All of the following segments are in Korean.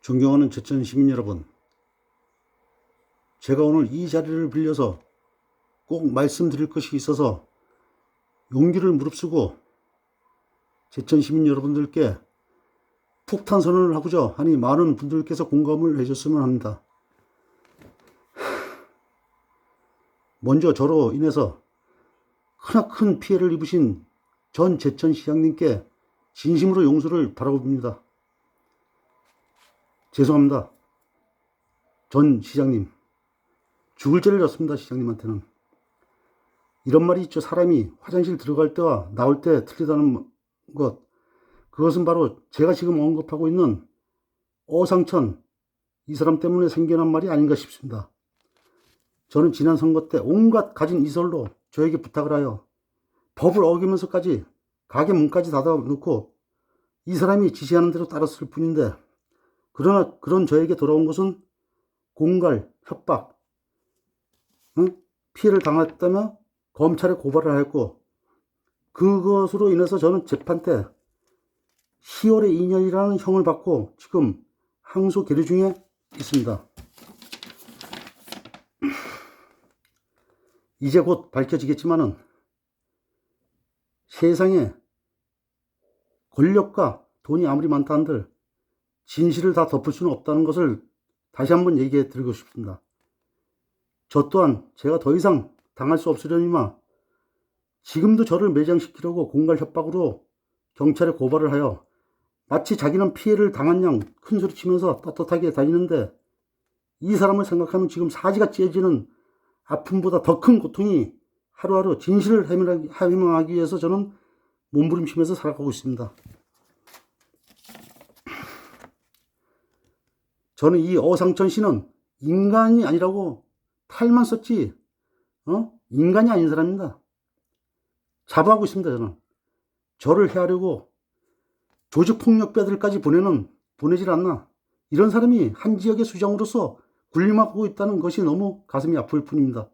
존경하는 제천 시민 여러분, 제가 오늘 이 자리를 빌려서 꼭 말씀드릴 것이 있어서 용기를 무릅쓰고 제천 시민 여러분들께 폭탄 선언을 하고자 하니 많은 분들께서 공감을 해줬으면 합니다. 먼저 저로 인해서 크나큰 피해를 입으신 전 제천 시장님께 진심으로 용서를 바라고 빕니다. 죄송합니다. 전 시장님. 죽을 죄를 졌습니다, 시장님한테는. 이런 말이 있죠. 사람이 화장실 들어갈 때와 나올 때 틀리다는 것. 그것은 바로 제가 지금 언급하고 있는 어상천, 이 사람 때문에 생겨난 말이 아닌가 싶습니다. 저는 지난 선거 때 온갖 가진 이설로 저에게 부탁을 하여 법을 어기면서까지 가게 문까지 닫아놓고 이 사람이 지시하는 대로 따랐을 뿐인데 그러나 그런 저에게 돌아온 것은 공갈, 협박, 응? 피해를 당했다며 검찰에 고발을 하였고 그것으로 인해서 저는 재판 때 10월에 2년이라는 형을 받고 지금 항소 계류 중에 있습니다. 이제 곧 밝혀지겠지만은 세상에 권력과 돈이 아무리 많다 한들 진실을 다 덮을 수는 없다는 것을 다시 한번 얘기해 드리고 싶습니다. 저 또한 제가 더 이상 당할 수 없으려니만 지금도 저를 매장시키려고 공갈 협박으로 경찰에 고발을 하여 마치 자기는 피해를 당한 양 큰 소리 치면서 떳떳하게 다니는데 이 사람을 생각하면 지금 사지가 찢어지는 아픔보다 더 큰 고통이 하루하루 진실을 해명하기 위해서 저는 몸부림치면서 살아가고 있습니다. 저는 이 어상천 씨는 인간이 아니라고 탈만 썼지, 어? 인간이 아닌 사람입니다. 자부하고 있습니다, 저는. 저를 해하려고 조직폭력배들까지 보내는, 보내질 않나. 이런 사람이 한 지역의 수장으로서 군림하고 있다는 것이 너무 가슴이 아플 뿐입니다.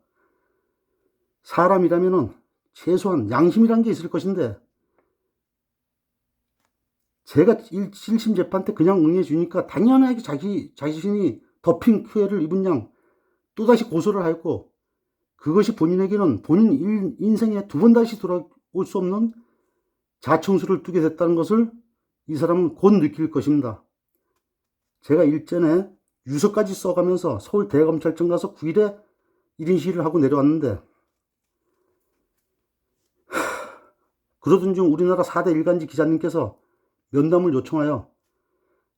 사람이라면은 최소한 양심이란 게 있을 것인데, 제가 1심 재판 때 그냥 응해주니까 당연하게 자기 자신이 덮인 피해를 입은 양 또다시 고소를 하였고 그것이 본인에게는 본인 일, 인생에 두 번 다시 돌아올 수 없는 자청수를 두게 됐다는 것을 이 사람은 곧 느낄 것입니다. 제가 일전에 유서까지 써가면서 서울 대검찰청 가서 9일에 1인 시위를 하고 내려왔는데 그러던 중 우리나라 4대 일간지 기자님께서 면담을 요청하여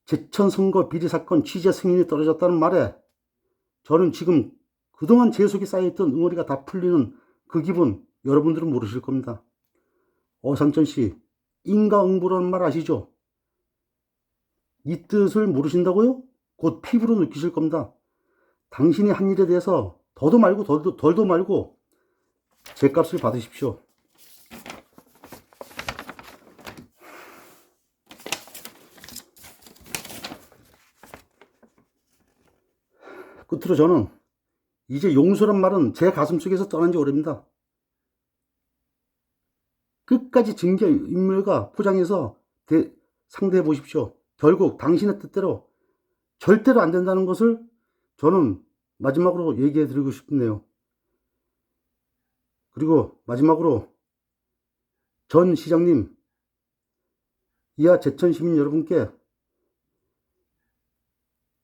제천 선거 비리 사건 취재 승인이 떨어졌다는 말에 저는 지금 그동안 제 속에 쌓여있던 응어리가 다 풀리는 그 기분 여러분들은 모르실 겁니다. 어상천 씨, 인과응보라는 말 아시죠? 이 뜻을 모르신다고요? 곧 피부로 느끼실 겁니다. 당신이 한 일에 대해서 더도 말고 덜도, 덜도 말고 제 값을 받으십시오. 끝으로 저는 이제 용서란 말은 제 가슴 속에서 떠난 지 오래입니다. 끝까지 징계 인물과 포장해서 대, 상대해 보십시오. 결국 당신의 뜻대로 절대로 안 된다는 것을 저는 마지막으로 얘기해 드리고 싶네요. 그리고 마지막으로 전 시장님, 이하 제천 시민 여러분께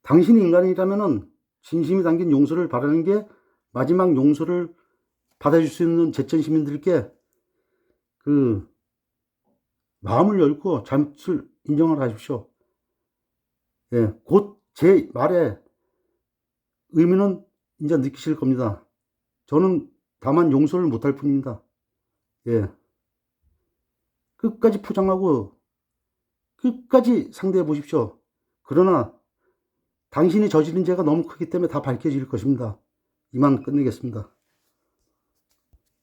당신이 인간이라면은 진심이 담긴 용서를 바라는 게 마지막 용서를 받아줄 수 있는 제천 시민들께 그 마음을 열고 잘못을 인정을 하십시오. 예, 곧 제 말의 의미는 이제 느끼실 겁니다. 저는 다만 용서를 못할 뿐입니다. 예. 끝까지 포장하고 끝까지 상대해 보십시오. 그러나 당신이 저지른 죄가 너무 크기 때문에 다 밝혀질 것입니다. 이만 끝내겠습니다.